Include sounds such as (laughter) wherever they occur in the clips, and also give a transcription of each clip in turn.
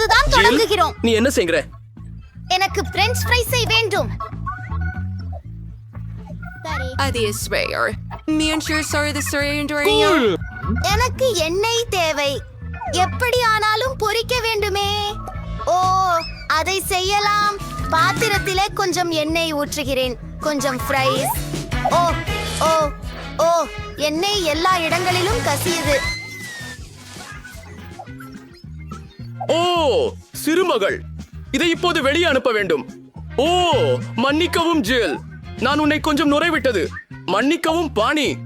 இப்போதுதான் ஜில், தொடங்குகிறோம். நீ என்ன செய்கிற? எனக்கு பிரெஞ்ச் ஃப்ரைஸை வேண்டும். அது ஸ்வேயர் மியன்ஷூர் சாரி. எனக்கு எண்ணெய் தேவை. எப்படி ஆனாலும் பொரிக்க வேண்டுமே. ஓ அதை செய்யலாம். பாத்திரத்திலே கொஞ்சம் எண்ணெய் ஊற்றுகிறேன். கொஞ்சம் ஃப்ரைஸ் ஓ ஓ ஓ எண்ணெய் எல்லா இடங்களிலும் கசியுது. ஓ சிறுமகள். இதை இப்போது வெளியே அனுப்ப வேண்டும். ஓ மன்னிக்கவும் ஜில். நான் உன்னை கொஞ்சம் நுரைவிட்டது. மன்னிக்கவும் பாணி.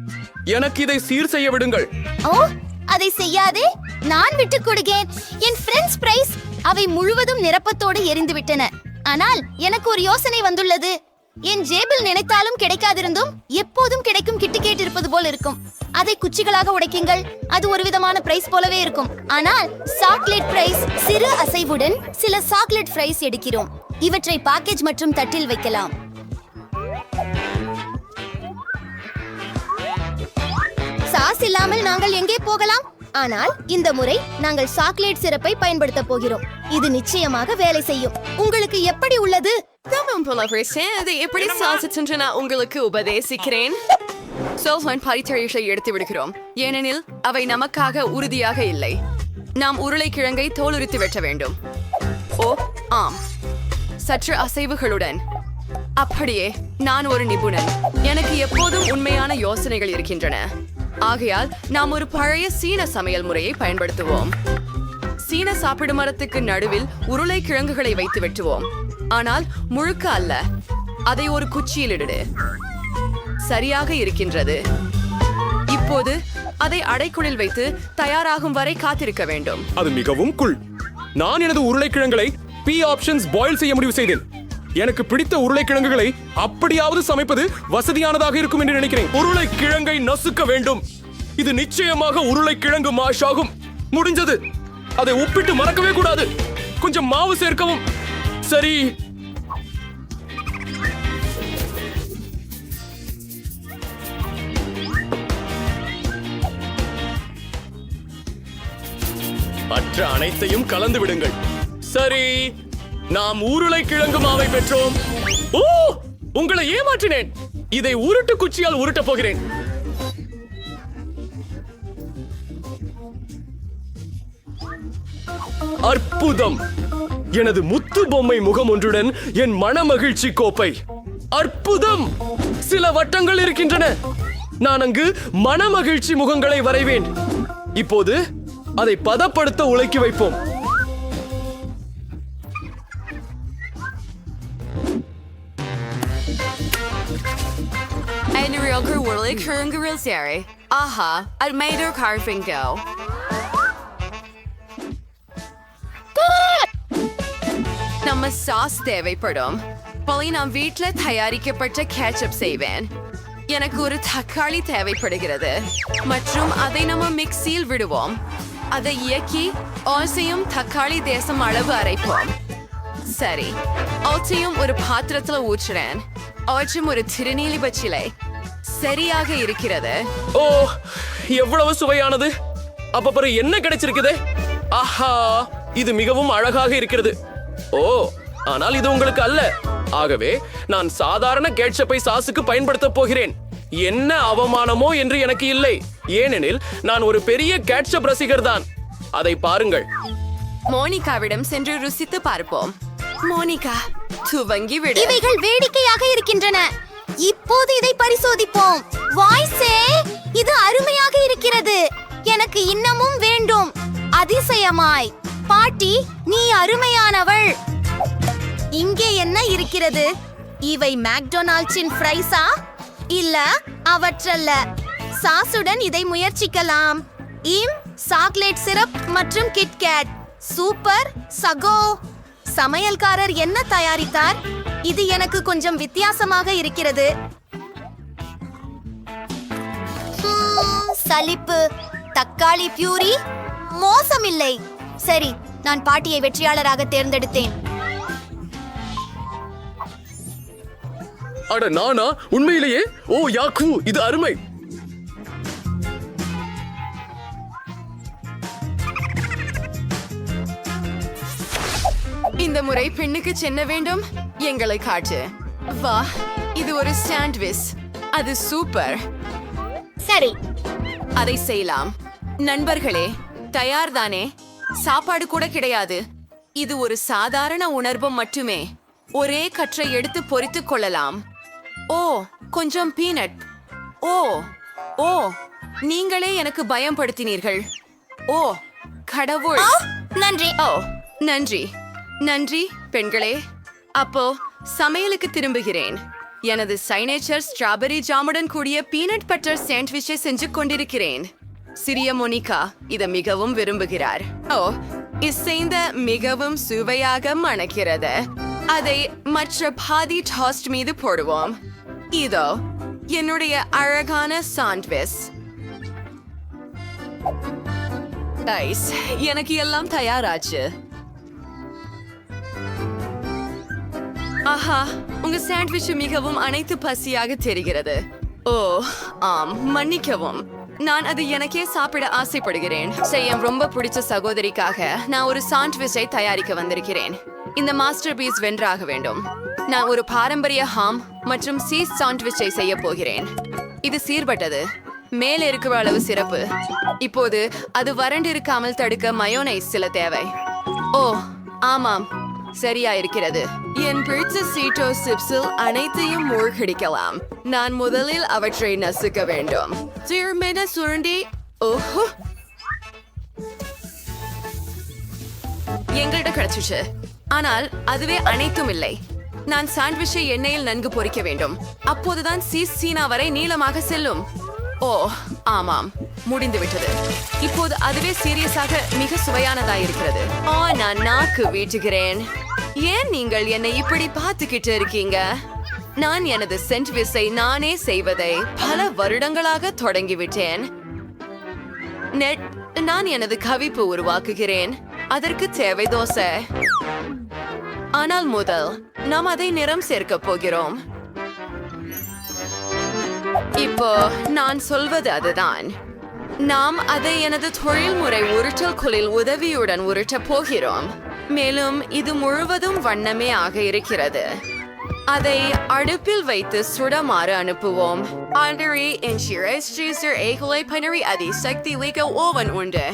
எனக்கு இதை சீர் செய்ய விடுங்கள். ஓ அதை செய்யாதே. நான் விட்டுக் கொடுக்கிறேன் என் ஃப்ரெண்ட்ஸ் பிரைஸ் அவை முழுவதும் நிரப்பத்தோடு எரிந்து விட்டன ஆனால் எனக்கு ஒரு யோசனை வந்துள்ளது. என் ஜேபில் நினைத்தாலும் கிடைக்காதிருந்தும் எப்போதும் கிடைக்கும் கிட்டு கேட்டிருப்பது போல் இருக்கும். அதை குச்சிகளாக உடைக்குங்கள். அது ஒரு விதமான பிரைஸ் போலவே இருக்கும். ஆனால் சாக்லேட் பிரைஸ் சிறு அசைவுடன் சில சாக்லேட் பிரைஸ் எடுக்கிறோம். இவற்றை பேக்கேஜ் மற்றும் தட்டில் வைக்கலாம். சாஸ் இல்லாமல் நாங்கள் எங்கே போகலாம்? ஆனால் இந்த முறை நாங்கள் சாக்லேட் சிறப்பை பயன்படுத்த போகிறோம். இது நிச்சயமாக வேலை செய்யும். உங்களுக்கு எப்படி உள்ளது? அதை எப்படி சாதிச்சென்று நான் உங்களுக்கு உபதேசிக்கிறேன் சோல்ஃபன் பரித்தழிஷை எடுத்து விடுகிறோம் ஏனெனில் அவை நமக்காக உறுதியாக இல்லை நாம் உருளைக்கிழங்கை தோலுரித்து வெட்ட வேண்டும் ஓ ஆம் சற்று அசைவுகளுடன் அப்படியே நான் ஒரு நிபுணன் எனக்கு எப்போதும் உண்மையான யோசனைகள் இருக்கின்றன ஆகையால் நாம் ஒரு பழைய சீன சமையல் முறையை பயன்படுத்துவோம் சீன சாப்பிடு மரத்துக்கு நடுவில் உருளைக்கிழங்குகளை வைத்து வெட்டுவோம் ஆனால் முழுக்க அல்ல. அதை ஒரு குச்சியில் இடு சரியாக இருக்கின்றது. இப்போது அதை அடைக்குழில் வைத்து தயாராகும் வரை காத்திருக்க வேண்டும். அது மிகவும் குள் நான் எனது உருளைக்கிழங்களை பி ஆப்ஷன்ஸ் பாயில் செய்ய முடிவு செய்தேன். எனக்கு பிடித்த உருளைக்கிழங்குகளை அப்படியாவது சமைப்பது வசதியானதாக இருக்கும் என்று நினைக்கிறேன். உருளைக்கிழங்கை நசுக்க வேண்டும். இது நிச்சயமாக உருளைக்கிழங்கு மாஷ் ஆகும் முடிஞ்சது. அதை உப்பிட்டு மறக்கவே கூடாது. கொஞ்சம் மாவு சேர்க்கவும். சரி மற்ற அனைத்தையும் கலந்து விடுங்கள். சரி நாம் உருளைக்கிழங்கு மாவை பெற்றோம். ஓ உங்களை ஏமாற்றினேன். இதை உருட்டு குச்சியால் உருட்டப் போகிறேன். அற்புதம். எனது முத்து பொம்மை முகம் ஒன்றுடன் என் மனமகிழ்ச்சி கோப்பை. அற்புதம். சில வட்டங்கள் இருக்கின்றன. நான் அங்கு மனமகிழ்ச்சி முகங்களை வரைவேன். இப்போது அதை பதப்படுத்த உழைக்கி வைப்போம். En real உருளைக்கிழங்கு சரி ஆஹா அது மேடர் கார்பிங்கோ நம்ம சாஸ் தேவைப்படும் பழைய நான் வீட்டில் தயாரிக்கப்பட்ட கேச்சப் செய்வேன் எனக்கு ஒரு தக்காளி தேவைப்படுகிறது மற்றும் அதை நம்ம மிக்சியில் விடுவோம் அதை இயக்கி ஆசையும் தக்காளி தேசம் அளவு அரைப்போம். சரி அவற்றையும் ஒரு பாத்திரத்துல ஊற்றுறேன். ஓச்சும் ஒரு திருநீலி பச்சிலை. சரியாக இருக்கிறது. ஓ எவ்வளவு சுவையானது. அப்ப பிறகு என்ன கிடைச்சிருக்குது? ஆஹா இது மிகவும் அழகாக இருக்கிறது. ஓ ஆனால் இது உங்களுக்கு அல்ல. ஆகவே நான் சாதாரண கேட்சப்பை சாஸுக்கு பயன்படுத்த போகிறேன். என்ன அவமானமோ என்று எனக்கு இல்லை. ஏனெனில் நான் ஒரு பெரிய கேட்சப் ரசிகர் தான் அதை பாருங்கள். மோனிகாவிடம் சென்று ருசித்து பார்ப்போம். மோனிகா துவங்கி விடு. இவைகள் வேடிக்கையாக இருக்கின்றன. இப்போது இதை பரிசோதிப்போம். வாய்ஸே இது அருமையாக இருக்கிறது. எனக்கு இன்னமும் வேண்டும். அதிசயமாய். பாட்டி நீ அருமையானவள். இங்கே என்ன இருக்கிறது? இவை மேக்டொனால்ட்ஸின் ஃப்ரைஸா இல்ல அவற்றல்ல. சாஸுடன் இதை முயற்சிக்கலாம். இம் சாக்லேட் சிரப் மற்றும் கிட்கேட் சூப்பர் சகோ. சமையல்காரர் என்ன தயாரித்தார்? இது எனக்கு கொஞ்சம் வித்தியாசமாக இருக்கிறது. சலிப்பு தக்காளி பியூரி மோசமில்லை. சரி நான் பாட்டியை வெற்றியாளராக தேர்ந்தெடுத்தேன். அட நானா? உண்மையிலேயே? ஓ யாக்கு இது அருமை. இந்த முறை பெண்ணுக்கு சென்ன வேண்டும்? எங்களை காட்டு. வா இது ஒரு சாண்ட்விச் அது சூப்பர் சரி. அதை செய்யலாம். நண்பர்களே தயார்தானே? சாப்பாடு கூட கிடையாது. இது ஒரு சாதாரண உணர்வு மட்டுமே. ஒரே கற்றை எடுத்து பொரித்துக் கொள்ளலாம். ஓ கொஞ்சம் பீனட் ஓ ஓ நீங்களே எனக்கு பயம்படுத்தினீர்கள். ஓ கடவுள். நன்றி. ஓ நன்றி. நன்றி பெண்களே. அப்போ சமையலுக்கு திரும்புகிறேன். எனது சைனேச்சர் ஸ்ட்ராபெரி ஜாமுடன் கூடிய பீனட் பட்டர் சாண்ட்விச்சை செஞ்சு கொண்டிருக்கிறேன். சிறிய மோனிகா இதை மிகவும் விரும்புகிறார். ஓ இசைந்த மிகவும் சுவையாக மணக்கிறது. அதை மற்ற பாதி டாஸ்ட் மீது போடுவோம். இதோ என்னுடைய அழகான சாண்ட்விச் நைஸ் எனக்கு எல்லாம் தயாராச்சு. ஆஹா உங்க சாண்ட்விச் மிகவும் அனைத்து பசியாக தெரிகிறது. ஓ ஆம் மன்னிக்கவும். நான் அது எனக்கே சாப்பிட ஆசைப்படுகிறேன். செய்ய ரொம்ப பிடிச்ச சகோதரிக்காக நான் ஒரு சாண்ட்விச்சை தயாரிக்க வந்திருக்கிறேன். இந்த மாஸ்டர் பீஸ் வென்றாக வேண்டும். நான் ஒரு பாரம்பரிய ஹாம் மற்றும் சீஸ் சாண்ட்விச்சை செய்ய போகிறேன். இது சீர்பட்டது. மேலே இருக்கிற அளவு சிறப்பு. இப்போது அது வறண்டு இருக்காமல் தடுக்க மயோனைஸ் சில தேவை. ஓ ஆமாம். சரியா இருக்கிறது என் பிடிச்ச சீட்டோ சிப்ஸில் அனைத்தையும் மூழ்கடிக்கலாம். நான் முதலில் அவற்றை நசுக்க வேண்டும். திருமென சுருண்டி. ஓஹோ. எங்கள்கிட்ட கிடைச்சிச்சு. ஆனால் அதுவே அனைத்தும் இல்லை. நான் சாண்ட்விச்சை எண்ணெயில் நன்கு பொறிக்க வேண்டும். அப்போதுதான் சீஸ் சீனா வரை நீளமாக செல்லும். ஓ ஆமாம். முடிந்துவிட்டது. இப்போது அதுவே சீரியஸாக மிக சுவையானதா இருக்கிறது ஓ நான் நாக்கு வீட்டுகிறேன். ஏன் நீங்கள் என்னை இப்படி பார்த்துக்கிட்டு இருக்கீங்க? நான் எனது சென்ட்விஸை நானே செய்வதை பல வருடங்களாக தொடங்கிவிட்டேன். நெட் நான் எனது கவிப்பு உருவாக்குகிறேன். அதற்கு தேவை தோசை. ஆனால் முதல் நாம் அதை நிறம் சேர்க்க போகிறோம். இப்போ நான் சொல்வது அதுதான். நாம் அதை எனது தொழில்முறை உருட்டல் குளில் உதவியுடன் உருட்டப் போகிறோம். மேலும் இது முழுவதும் வண்ணமே ஆக இருக்கிறது. அதை அடுப்பில் வைத்து சுடமாறு அனுப்புவோம். ஆண்டரி என் ஷிரஸ் ஜூசர் ஏகுலை பனரி அதி சக்தி லிக ஓவன் உண்டு.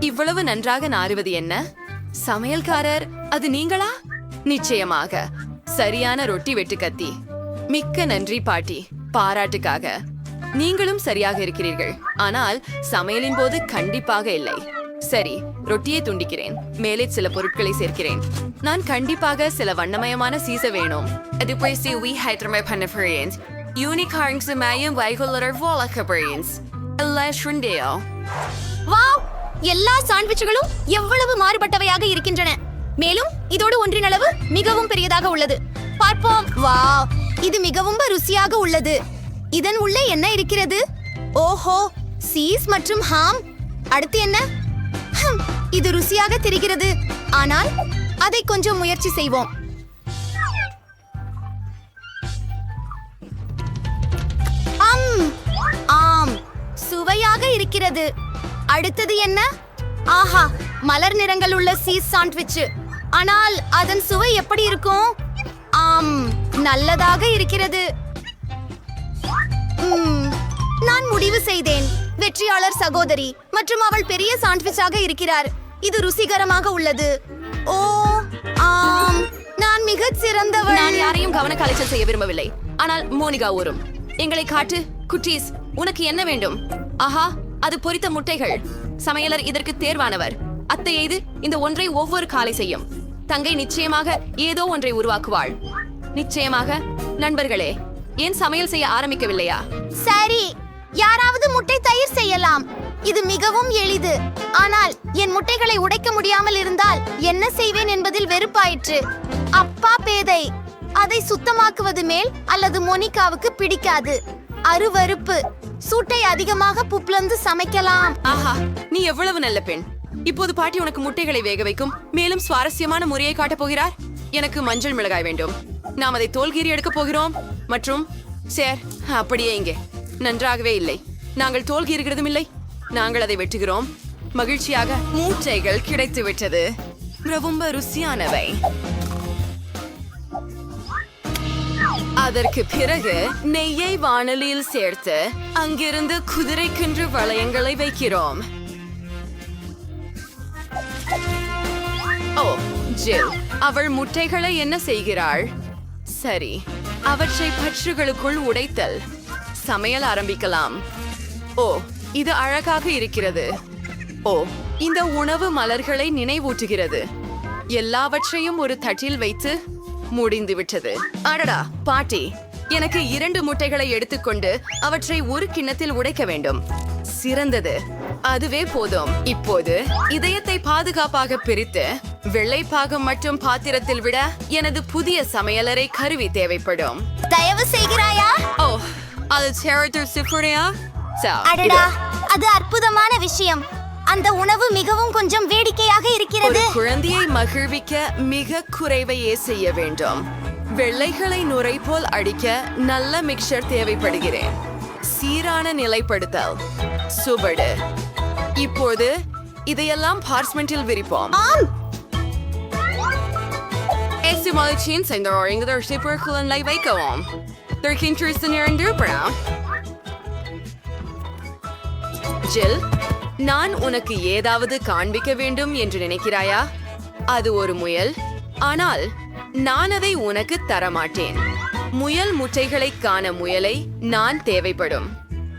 இவ்வளவு நன்றாக நாறுவது என்ன? சமையல்காரர் அது நீங்களா? நிச்சயமாக. சரியான ரொட்டி வெட்டு கத்தி மிக்க நன்றி பாட்டி. பாராட்டுக்காக. நீங்களும் சரியாக இருக்கிறீர்கள். ஆனால் சமையலின் போது கண்டிப்பாக இல்லை. சரி ரொட்டியை துண்டிக்கிறேன். மேலே சில பொருட்களை சேர்க்கிறேன். நான் கண்டிப்பாக சில வண்ணமயமான சீச வேணும். அது போய் சி வி ஹைட்ரமை பண்ண பிரியன்ஸ் யூனிகார்ன்ஸ் மேயும் வைகுலர் வோலக்க பிரியன்ஸ் எல்லா வாவ் எல்லா சாண்ட்விச்சுகளும் எவ்வளவு மாறுபட்டவையாக இருக்கின்றன மேலும் இதோடு ஒன்றின் அளவு மிகவும் பெரியதாக உள்ளது பார்ப்போம் வாவ் இது மிகவும் ருசியாக உள்ளது இதன் உள்ளே என்ன இருக்கிறது? ஓஹோ சீஸ் மற்றும் ஹாம். அடுத்து என்ன? ஹம், இது ருசியாக தெரிகிறது. ஆனால் அதை கொஞ்சம் முயற்சி செய்வோம். அம் ஆம் சுவையாக இருக்கிறது. அடுத்தது என்ன? ஆஹா மலர் நிறங்கள் உள்ள சீஸ் சாண்ட்விச் ஆனால் அதன் சுவை எப்படி இருக்கும்? ஆம் நல்லதாக இருக்கிறது. நான் முடிவு செய்தேன். வெற்றியாளர் சகோதரி மற்றும் அவள் பெரிய சாண்ட்விச்சாக இருக்கிறார். இது ருசிகரமாக உள்ளது. ஓ ஆம். நான் மிகச் சிறந்தவள். நான் யாரையும் கவன கலைச்சல் செய்ய விரும்பவில்லை. ஆனால் மோனிகா ஊரும் எங்களை காட்டு குட்டீஸ் உனக்கு என்ன வேண்டும்? ஆஹா அது பொரித்த முட்டைகள். சமையலர் இதற்கு தேர்வானவர். அத்தை இது இந்த ஒன்றை ஒவ்வொரு காலை செய்யும். தங்கை நிச்சயமாக ஏதோ ஒன்றை உருவாக்குவாள். நிச்சயமாக நண்பர்களே ஏன் சமையல் செய்ய ஆரம்பிக்கவில்லையா? சரி யாராவது முட்டை தயிர் செய்யலாம். இது மிகவும் எளிது. ஆனால் என் முட்டைகளை உடைக்க முடியாமல் இருந்தால் என்ன செய்வேன் என்பதில் வெறுப்பாயிற்று. அப்பா பேதை அதை சுத்தமாக்குவது மேல் அல்லது மோனிகாவுக்கு பிடிக்காது. அருவருப்பு சூட்டை அதிகமாக புப்ளந்து சமைக்கலாம். ஆஹா நீ எவ்வளவு நல்ல பெண். இப்போது பாட்டி உனக்கு முட்டைகளை வேக வைக்கும் மேலும் சுவாரஸ்யமான முறையை காட்டப் போகிறார். எனக்கு மஞ்சள் மிளகாய் வேண்டும். நாம் அதை தோல்கீறி எடுக்கப் போகிறோம். மற்றும் சேர் அப்படியே இங்கே. நன்றாகவே இல்லை. நாங்கள் தோல்கீறுகிறதும் இல்லை. நாங்கள் அதை வெட்டுகிறோம். மகிழ்ச்சியாக மூட்டைகள் கிடைத்து விட்டது. ரொம்ப ருசியானவை. அதற்கு பிறகு நெய்யை வானலியில் சேர்த்து அங்கிருந்து குதிரைக்கின்று வளையங்களை வைக்கிறோம். ஓ ஜில் அவள் முட்டைகளை என்ன செய்கிறாள்? சரி. அவற்றை பற்றுகளுக்குள் உடைத்தல். சமையல் ஆரம்பிக்கலாம். ஓ இது அழகாக இருக்கிறது. ஓ இந்த உணவு மலர்களை நினைவூட்டுகிறது. எல்லாவற்றையும் ஒரு தட்டில் வைத்து முடிந்து விட்டது. அடடா பாட்டி எனக்கு இரண்டு முட்டைகளை எடுத்துக்கொண்டு அவற்றை ஒரு கிண்ணத்தில் உடைக்க வேண்டும். சிறந்தது. அதுவே போதும். இப்போது இதயத்தை பாதுகாப்பாக பிரித்து வெள்ளை பாகம் மற்றும் பாத்திரத்தில் விட எனது புதிய சமையலறை கருவி தேவைப்படும். தயவு செய்கிறாயா? ஓ அது சேரத்தூர் சிஃபுடையா அடடா அது அற்புதமான விஷயம். அந்த உணவு மிகவும் கொஞ்சம் வேடிக்கையாக இருக்கிறது. குழந்தையை மகிழ்விக்க மிக குறைவையே செய்ய வேண்டும். வெள்ளைகளை நுரை போல் அடிக்க நல்ல மிக்சர் தேவைப்படுகிறேன். சீரான நிலைப்படுத்தல். சுவடு. இப்போது இதையெல்லாம் பார்ச்மெண்டில் விரிப்போம். ஆம் Este maldicin sem dar ordem dar super cool and வைக்கவும் Thirteen Tristan here and Brown. Jill, நான் உனக்கு ஏதாவது காண்பிக்க வேண்டும் என்று நினைக்கிறாயா? அது ஒரு முயல். ஆனால் நான் அதை உனக்கு தரமாட்டேன். முயல் முட்டைகளை காண முயலை நான் தேவைப்படும்.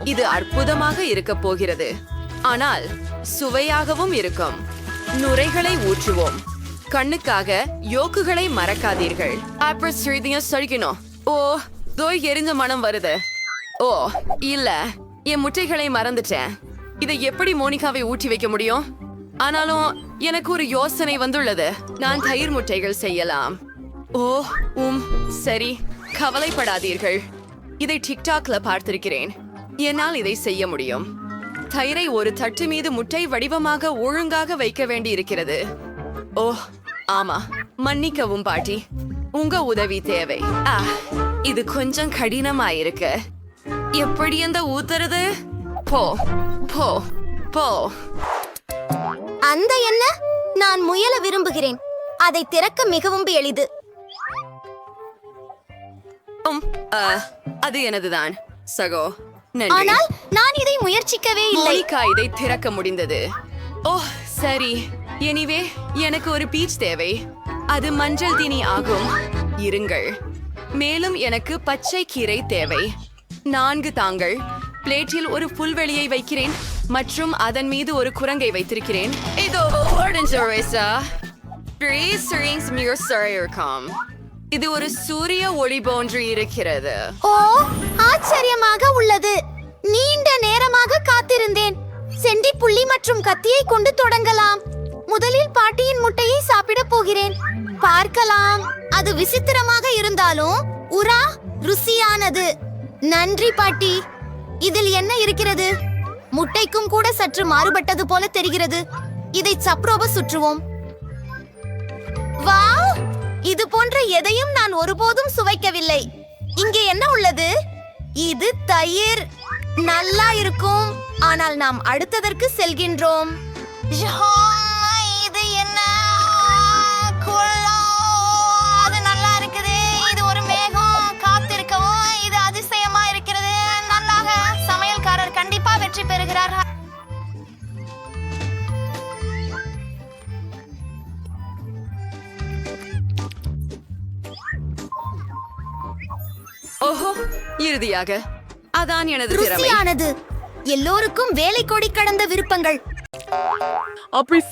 இது அற்புதமாக இருக்க போகிறது. ஆனால் சுவையாகவும் இருக்கும். நுரைகளை ஊற்றுவோம். கண்ணுக்காக யோக்குகளை மறக்காதீர்கள். அப்புறம் சிறிதையும் சழிக்கணும் ஓ தோய் எரிஞ்ச மனம் வருது. ஓ இல்ல என் முட்டைகளை மறந்துட்டேன். இதை எப்படி மோனிகாவை ஊற்றி வைக்க முடியும்? ஆனாலும் எனக்கு ஒரு யோசனை வந்துள்ளது. நான் தயிர் முட்டைகள் செய்யலாம். ஓ உம் சரி. கவலைப்படாதீர்கள். இதை டிக்டாக்ல பார்த்திருக்கிறேன். என்னால் இதை செய்ய முடியும். தயிரை ஒரு தட்டு மீது முட்டை வடிவமாக ஒழுங்காக வைக்க வேண்டி இருக்கிறது ஓ ஆமா மன்னிக்கவும் பாட்டி. உங்க உதவி தேவை. ஆ இது கொஞ்சம் கடினமாயிருக்கு. எப்படி அந்த ஊத்துறது? போ போ போ. அந்த என்ன? நான் முயல விரும்புகிறேன். அதை திறக்க மிகவும் எளிது. அது எனதுதான். சகோ ஆனால் நான் இதை முயற்சிக்கவே இல்லை. இதை திறக்க முடிந்தது. ஓ சரி. எனிவே எனக்கு ஒரு பீச் தேவை. அது மஞ்சள் தீனி ஆகும். இருங்கள். மேலும் எனக்கு பச்சை கீரை தேவை. நான்கு தாங்கள். பிளேட்டில் ஒரு புல்வெளியை வைக்கிறேன். மற்றும் அதன் மீது ஒரு குரங்கை வைத்திருக்கிறேன். இதோ இருக்கும் இது ஒரு சூரிய ஒளி போன்று இருக்கிறது. ஓ ஆச்சரியமாக உள்ளது. நீண்ட நேரமாக காத்திருந்தேன். செண்டி புள்ளி மற்றும் கத்தியை கொண்டு தொடங்கலாம். முதலில் பாட்டியின் முட்டையை சாப்பிடப் போகிறேன். பார்க்கலாம். அது விசித்திரமாக இருந்தாலும் உரா ருசியானது. நன்றி பாட்டி. இதில் என்ன இருக்கிறது? முட்டைக்கும் கூட சற்று மாறுபட்டது போல தெரிகிறது. இதை சப்ரோப சுற்றுவோம். வாவ்! இது போன்ற எதையும் நான் ஒருபோதும் சுவைக்கவில்லை. இங்கே என்ன உள்ளது? இது தயிர். நல்லா இருக்கும். ஆனால் நாம் அடுத்ததற்கு செல்கின்றோம். ஓஹோ இறுதியாக. அதான் எனது ருசியானது. எல்லோருக்கும் வேலை கொடி கடந்த விருப்பங்கள். அப்படி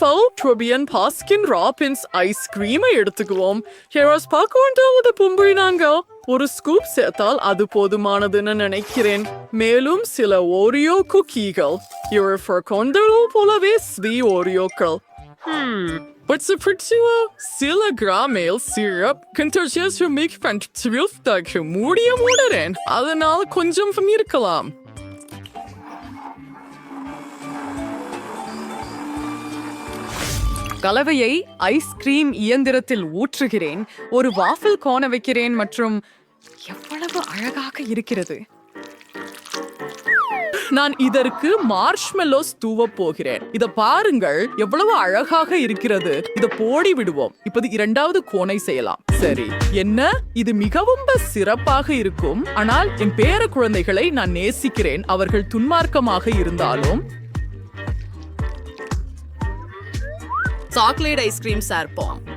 ட்ரோபியன் பாஸ்கின் ராபின்ஸ் ஐஸ்கிரீமை எடுத்துக்குவோம். ஹெராஸ் பார்க்க வேண்டாவது பும்பினாங்க ஒரு ஸ்கூப் சேர்த்தால் அது போதுமானதுன்னு நினைக்கிறேன். மேலும் சில ஓரியோ குக்கீகள் இவர் கொண்டலோ போலவே Sri ஓரியோக்கள் Hmm, but så förtua silla gramel syrup contagious för mycket för trilfdag முடிய மூடறேன் அதனால கொஞ்சம் இருக்கலாம். கலவையை ஐஸ்கிரீம் இயந்திரத்தில் ஊற்றுகிறேன். ஒரு வாஃபில் கோண வைக்கிறேன் மற்றும் எவ்வளவு அழகாக இருக்கிறது. நான் இதற்கு மார்ஷ்மெல்லோஸ் தூவ போகிறேன். இத பாருங்கள் எவ்வளவு அழகாக இருக்கிறது. இத போடி விடுவோம். இப்போது இரண்டாவது கோணை செய்யலாம். சரி. என்ன? இது மிகவும் சிறப்பாக இருக்கும். ஆனால் என் பேர குழந்தைகளை நான் நேசிக்கிறேன். அவர்கள் துன்மார்க்கமாக இருந்தாலும். சாக்லேட் ஐஸ்கிரீம் சேர்ப்போம்.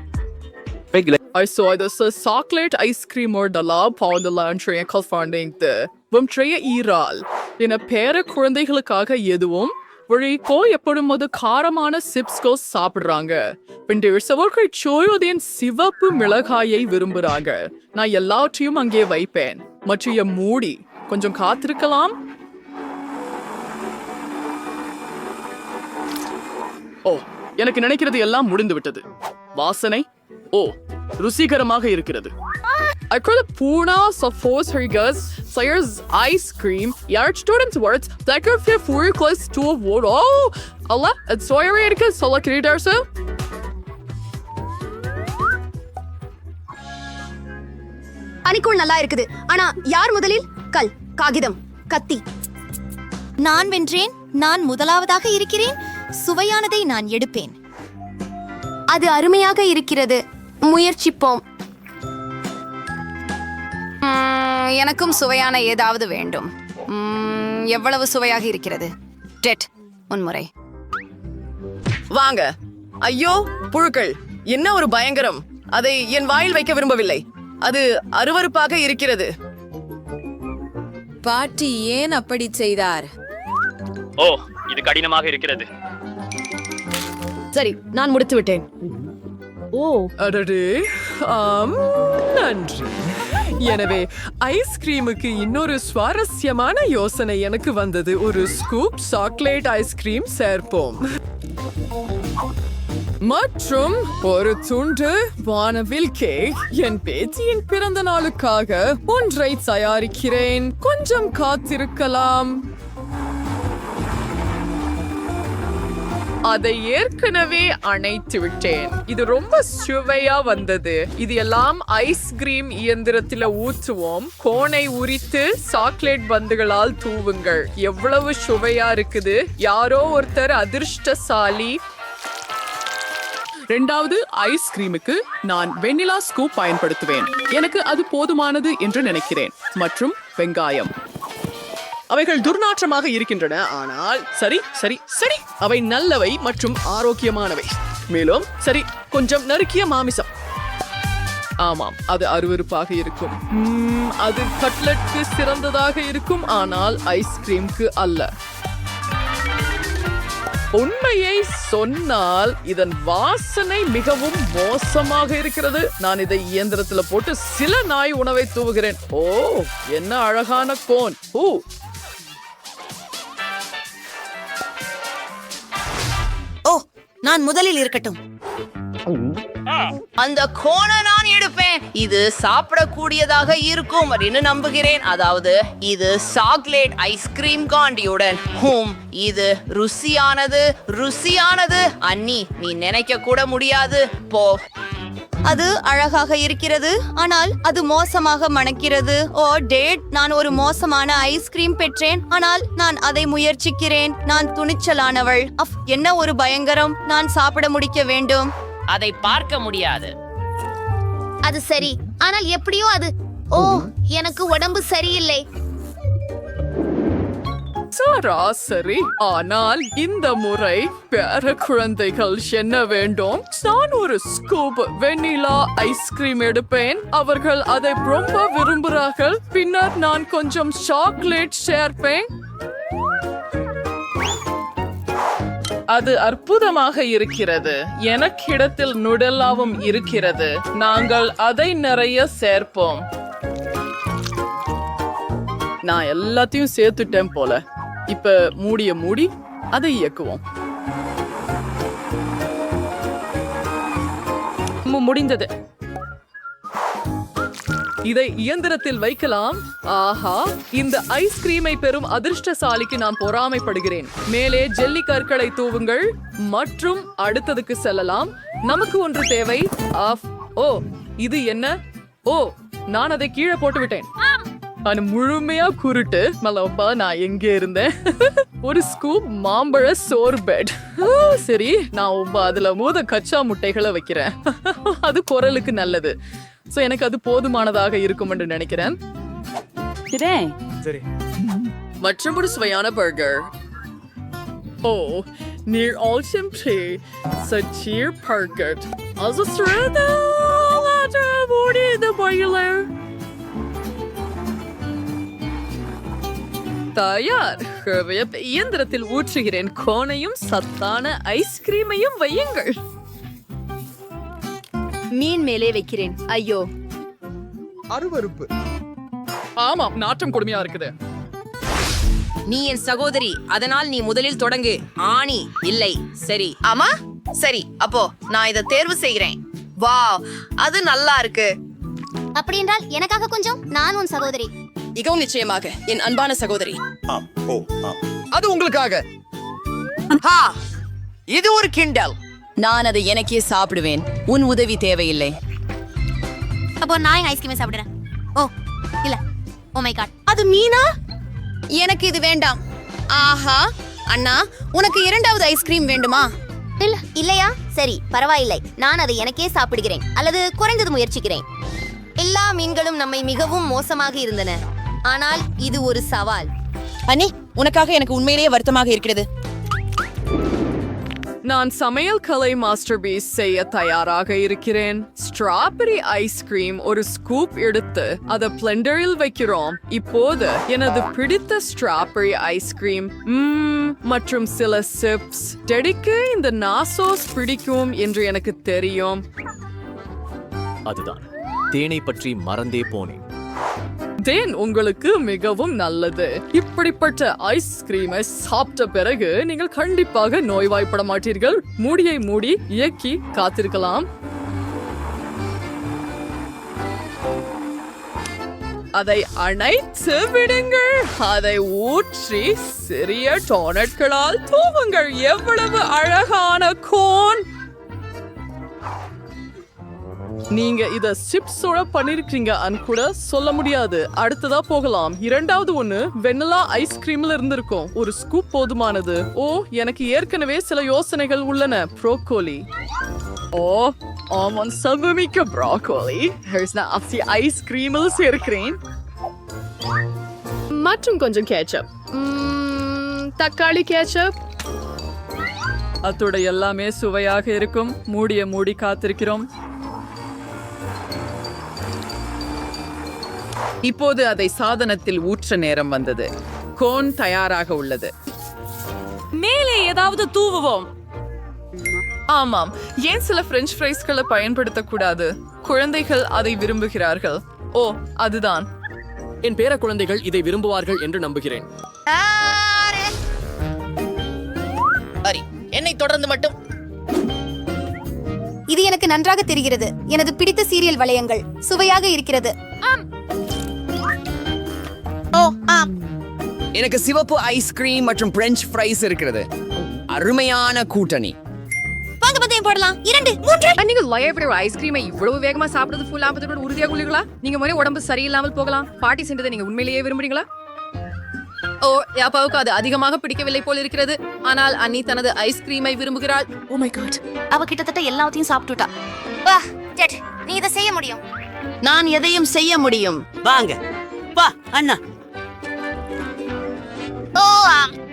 I saw this uh, chocolate ice cream or the lab on the lunch finding the வெம்ட்ரைய ஈரால். என பேர குழந்தைகளுக்காக எதுவும் வழிக்கோ எப்படும் போது காரமான சிப்ஸ்கோ சாப்பிடுறாங்க. பின்னர் சோயோதின் சிவப்பு மிளகாயை விரும்புறாங்க. நான் எல்லாவற்றையும் அங்கே வைப்பேன். மற்ற மூடி கொஞ்சம் காத்திருக்கலாம்? ஓ எனக்கு நினைக்கிறது எல்லாம் முடிந்து விட்டது வாசனை? ஓ ருசிகரமாக இருக்கிறது. Akrylic Puna Sophos Hergas Slayer's Ice Cream Yard Students Words Decker Fear Fury Class to a Wood Oh Allah at Sawyer Erika Solakiri Darso பனிக்கூழ் நல்லா இருக்குது ஆனா யார் முதலில் கல் காகிதம் கத்தி நான் வென்றேன் நான் முதலாவதாக இருக்கிறேன் சுவையானதை நான் எடுப்பேன் அது அருமையாக இருக்கிறது முயற்சிப்போம் ம், எனக்கும் சுவையான ஏதாவது வேண்டும். ம், எவ்வளவு சுவையாக இருக்கிறது? டெட் முன்முறை வாங்க. ஐயோ புழுக்கள். என்ன ஒரு பயங்கரம். அதை என் வாயில் வைக்க விரும்பவில்லை. அது அருவருப்பாக இருக்கிறது. பாட்டி ஏன் அப்படி செய்தார்? ஓ இது கடினமாக இருக்கிறது. சரி நான் முடித்து விட்டேன் அடடே ஆம் நன்றி. எனவே ஐஸ்கிரீமுக்கு இன்னொரு சுவாரஸ்யமான யோசனை எனக்கு வந்தது. ஒரு ஸ்கூப் சாக்லேட் ஐஸ்கிரீம் சேர்ப்போம். மற்றும் ஒரு துண்டு வானவில் கேக் என் பேத்தியின் பிறந்த நாளுக்காக ஒன்றை தயாரிக்கிறேன். கொஞ்சம் காத்திருக்கலாம். அதை ஏற்கனவே அணைத்து விட்டேன். இது ரொம்ப சுவையா வந்தது. இது எல்லாம் ஐஸ்கிரீம் இயந்திரத்துல ஊற்றுவோம் கோனை உரித்து சாக்லேட் பந்துகளால் தூவுங்கள். எவ்வளவு சுவையா இருக்குது. யாரோ ஒருத்தர் அதிர்ஷ்டசாலி. ரெண்டாவது ஐஸ்கிரீமுக்கு நான் வெண்ணிலா ஸ்கூப் பயன்படுத்துவேன். எனக்கு அது போதுமானது என்று நினைக்கிறேன். மற்றும் வெங்காயம். அவைகள் துர்நாற்றமாக இருக்கின்றன. ஆனால் சரி சரி சரி. அவை நல்லவை மற்றும் ஆரோக்கியமானவை. மேலும் சரி கொஞ்சம் நறுக்கிய மாமிசம். ஆமாம் அது அருவருப்பாக இருக்கும். அது கட்லெட்க்கு சிறந்ததாக இருக்கும். ஆனால் ஐஸ்கிரீம்க்கு அல்ல. உண்மையை சொன்னால் இதன் வாசனை மிகவும் மோசமாக இருக்கிறது. நான் இதை இயந்திரத்துல போட்டு சில நாய் உணவை தூவுகிறேன். ஓ என்ன அழகான கோன். ஓ நான் முதலில் இருக்கட்டும். அந்த கோண நான் எடுப்பேன். இது சாப்பிடக்கூடியதாக இருக்கும் அப்படின்னு நம்புகிறேன். அதாவது இது சாக்லேட் ஐஸ்கிரீம் காண்டியுடன். ஹூம் இது ருசியானது ருசியானது. அண்ணி நீ நினைக்க கூட முடியாது. போ. அது அழகாக இருக்கிறது. ஆனால் அது மோசமாக மணக்கிறது. ஓ டேட் நான் ஒரு மோசமான ஐஸ்கிரீம் பெற்றேன். ஆனால் நான் அதை முயற்சிக்கிறேன். நான் துணிச்சலானவள். அஃப் என்ன ஒரு பயங்கரம். நான் சாப்பிட முடிக்க வேண்டும். அதை பார்க்க முடியாது. அது சரி. ஆனால் எப்படியோ அது. ஓ எனக்கு உடம்பு சரியில்லை. சராசரி. ஆனால் இந்த முறை பேர குழந்தைகள் என்ன வேண்டும்? நான் ஒரு ஸ்கூப் வெண்ணிலா ஐஸ்கிரீம் எடுப்பேன். அவர்கள் அதை ரொம்ப விரும்புகிறார்கள். பின்னர் நான் கொஞ்சம் சாக்லேட் சேர்ப்பேன். அது அற்புதமாக இருக்கிறது. எனக்கிடத்தில் நுடல்லாவும் இருக்கிறது. நாங்கள் அதை நிறைய சேர்ப்போம். நான் எல்லாத்தையும் சேர்த்துட்டேன் போல. இப்ப மூடிய மூடி அதை இயக்குவோம். முடிந்தது. இதை இயந்திரத்தில் வைக்கலாம். ஆஹா இந்த ஐஸ்கிரீமை பெறும் அதிர்ஷ்டசாலிக்கு நான் பொறாமைப்படுகிறேன். மேலே ஜெல்லி கற்களை தூவுங்கள். மற்றும் அடுத்ததுக்கு செல்லலாம். நமக்கு ஒன்று தேவை. ஆஃப் ஓ இது என்ன? ஓ நான் அதை கீழே போட்டு நான் முழுமையா குருட்டு மலப்பா நான் எங்க இருந்தேன்? (laughs) ஒரு ஸ்கூப் மாம்பழ சோர்பெட் சரி நான் அதுல மூத கச்சா முட்டைகளை வைக்கிறேன். (laughs) அது குரலுக்கு நல்லது. சோ எனக்கு அது போதுமானதாக இருக்கும் என்று நினைக்கிறேன் மற்றும் ஒரு சுவையான burger Oh, near Alchempre, Satir Parket. Also, Serena, Latra, Morty, the தயார். இயந்திரத்தில் ஊற்றுகிறேன் கோனையும் சத்தான ஐஸ்கிரீமையும் வையுங்கள். மீன் மேலே வைக்கிறேன். ஐயோ. ஆமாம் நாட்டம் கொடுமையா இருக்குது. நீ என் சகோதரி அதனால் நீ முதலில் தொடங்கு. ஆணி இல்லை. சரி. ஆமா? சரி அப்போ நான் இதை தேர்வு செய்கிறேன். வாவ் அது நல்லா இருக்கு. அப்படி என்றால் எனக்காக கொஞ்சம் நான் உன் சகோதரி. மிகவும் நிச்சயமாக என் அன்பான சகோதரி. அது உங்களுக்காக. இது ஒரு கிண்டல். நான் அதை எனக்கே சாப்பிடுவேன். உன் உதவி தேவையில்லை. அப்போ நான் ஐஸ்கிரீமை சாப்பிடுறேன். ஓ இல்ல. ஓ மை காட் அது மீனா? எனக்கு இது வேண்டாம். ஆஹா அண்ணா உனக்கு இரண்டாவது ஐஸ்கிரீம் வேண்டுமா? இல்ல இல்லையா? சரி பரவாயில்லை. நான் அதை எனக்கே சாப்பிடுகிறேன். அல்லது குறைந்தது முயற்சிக்கிறேன். எல்லா மீன்களும் நம்மை மிகவும் மோசமாக இருந்தன. ஆனால் இது ஒரு சவால். அண்ணி உனக்காக எனக்கு உண்மையிலேயே வருத்தமாக இருக்கிறது. நான் சமையல் கலை மாஸ்டர் பீஸ் செய்ய தயாராக இருக்கிறேன். ஸ்ட்ராபெரி ஐஸ்கிரீம் ஒரு ஸ்கூப் எடுத்து அதை பிளெண்டரில் வைக்கிறோம். இப்போது எனது பிடித்த ஸ்ட்ராபெரி ஐஸ்கிரீம் மற்றும் சில சிப்ஸ் டெடிக்கு இந்த நாசோஸ் பிடிக்கும் என்று எனக்கு தெரியும். அதுதான். தேனை பற்றி மறந்தே போனேன். தேன் உங்களுக்கு மிகவும் நல்லது. இப்படிப்பட்ட ஐஸ்கிரீமை சாப்பிட்ட பிறகு நீங்கள் கண்டிப்பாக நோய்வாய்ப்பட மாட்டீர்கள். மூடியை மூடி இயக்கி காத்திருக்கலாம். அதை அணைத்து விடுங்கள். அதை ஊற்றி சிறிய டோனட்களால் தூவுங்கள். எவ்வளவு அழகான கோன். நீங்க இத சிப்ஸோட பண்ணிருக்கீங்க கூட சொல்ல முடியாது. அடுத்ததா போகலாம். இரண்டாவது ஒண்ணு வெண்ணிலா ஐஸ்கிரீம்ல இருந்திருக்கும். ஒரு ஸ்கூப் போதுமானது. ஓ எனக்கு ஏற்கனவே சில யோசனைகள் உள்ளன. ப்ரோக்கோலி ஓ ஆமாம் சபமிக்க ப்ரோக்கோலி ஐஸ்கிரீமில் சேர்க்கிறேன். மற்றும் கொஞ்சம் கேச்சப் தக்காளி கேச்சப் அத்தோட எல்லாமே சுவையாக இருக்கும். மூடிய மூடி காத்திருக்கிறோம். இப்போது அதை சாதனத்தில் ஊற்ற நேரம் வந்தது. கோன் தயாராக உள்ளது. மேலே ஏதாவது தூவுவோம். ஆமாம். ஏன் சில பிரெஞ்ச் ஃப்ரைஸ்களை பயன்படுத்தக்கூடாது? குழந்தைகள் அதை விரும்புகிறார்கள். ஓ அதுதான். என் பேர குழந்தைகள் இதை விரும்புவார்கள் என்று நம்புகிறேன். சரி என்னை தொடர்ந்து மட்டும். இது எனக்கு நன்றாக தெரிகிறது. எனது பிடித்த சீரியல் வளையங்கள் சுவையாக இருக்கிறது. ஓ ஆம். எனக்கு சிவப்பு ஐஸ்கிரீம் மற்றும் பிரெஞ்ச் ஃப்ரைஸ் இருக்கிறது. அருமையான கூட்டணி. வாங்க பந்தயம் போடலாம். இரண்டு மூன்று. நீங்க லயப்படி ஐஸ்கிரீமை இவ்வளவு வேகமா சாப்பிடுறது ஃபுல் ஆபத்தோட உறுதியாக உள்ளீங்களா நீங்க முறை உடம்பு சரியில்லாமல் போகலாம். பாட்டி சென்றதை நீங்க உண்மையிலேயே விரும்புறீங்களா? ஓ யாப்பாவுக்கு அது அதிகமாக பிடிக்கவில்லை போல் இருக்கிறது. ஆனால் அன்னி தனது ஐஸ்கிரீமை விரும்புகிறாள். ஓ மை காட் அவ கிட்டத்தட்ட எல்லாத்தையும் சாப்பிட்டுட்டா. வா டெட் நீ இதை செய்ய முடியும். நான் எதையும் செய்ய முடியும். வாங்க. வா அண்ணா. ang ah.